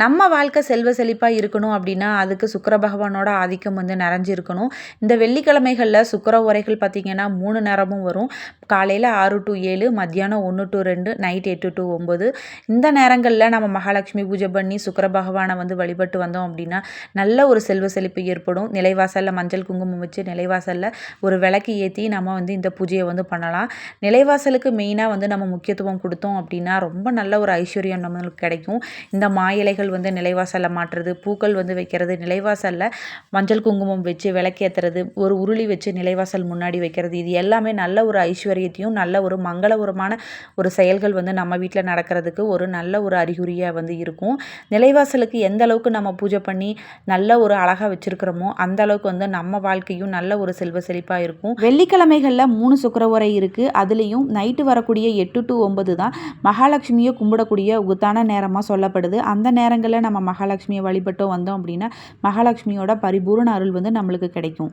நம்ம வாழ்க்கை செல்வ செழிப்பாக இருக்கணும் அப்படின்னா அதுக்கு சுக்கிர பகவானோட ஆதிக்கம் வந்து நிறைஞ்சிருக்கணும். இந்த வெள்ளிக்கிழமைகளில் சுக்கர உரைகள் பார்த்திங்கன்னா மூணு நேரமும் வரும். காலையில் ஆறு டு ஏழு மத்தியானம் ஒன்று டு ரெண்டு நைட் எட்டு டு ஒம்பது இந்த நேரங்களில் நம்ம மகாலட்சுமி பூஜை பண்ணி சுக்கிர பகவானை வந்து வழிபட்டு வந்தோம் அப்படின்னா நல்ல ஒரு செல்வ செழிப்பு ஏற்படும். நிலைவாசலில் மஞ்சள் குங்குமம் வச்சு நிலைவாசலில் ஒரு விளக்கு ஏற்றி நம்ம வந்து இந்த பூஜையை வந்து பண்ணலாம். நிலைவாசலுக்கு மெயினாக வந்து நம்ம முக்கியத்துவம் கொடுத்தோம் அப்படின்னா ரொம்ப நல்ல ஒரு ஐஸ்வர்யம் நம்மளுக்கு கிடைக்கும். இந்த மாயிலைகள் வந்து நிலைவாசலில் மாட்டுறது பூக்கள் வந்து வைக்கிறது நிலைவாசலில் மஞ்சள் குங்குமம் வச்சு விளக்கேற்றுறது ஒரு உருளி வச்சு நிலைவாசல் முன்னாடி வைக்கிறது. இது எல்லாமே நல்ல ஒரு ஐஸ்வர்யத்தையும் நல்ல ஒரு மங்களபுரமான ஒரு செயல்கள் வந்து நம்ம வீட்டில் நடக்கிறதுக்கு ஒரு நல்ல ஒரு அறிகுறியாக வந்து இருக்கும். நிலைவாசலுக்கு எந்த அளவுக்கு நம்ம பூஜை பண்ணி நல்ல ஒரு அழகாக வச்சுருக்கிறோமோ அந்த அளவுக்கு வந்து நம்ம வாழ்க்கையும் நல்ல ஒரு செல்வ செழிப்பாக இருக்கும். வெள்ளிக்கிழமைகளில் மூணு சுக்கர உரை இருக்குது அதுலேயும் நைட்டு வரக்கூடிய எட்டு டு ஒன்பது தான் மகாலட்சுமியை கும்பிடக்கூடிய உத்தான நேரமாக சொல்லப்படுது. அந்த நேரம் நேரங்களில் நம்ம மகாலட்சுமியை வழிபட்டு வந்தோம் அப்படின்னா மகாலட்சுமியோட பரிபூர்ண அருள் வந்து நம்மளுக்கு கிடைக்கும்.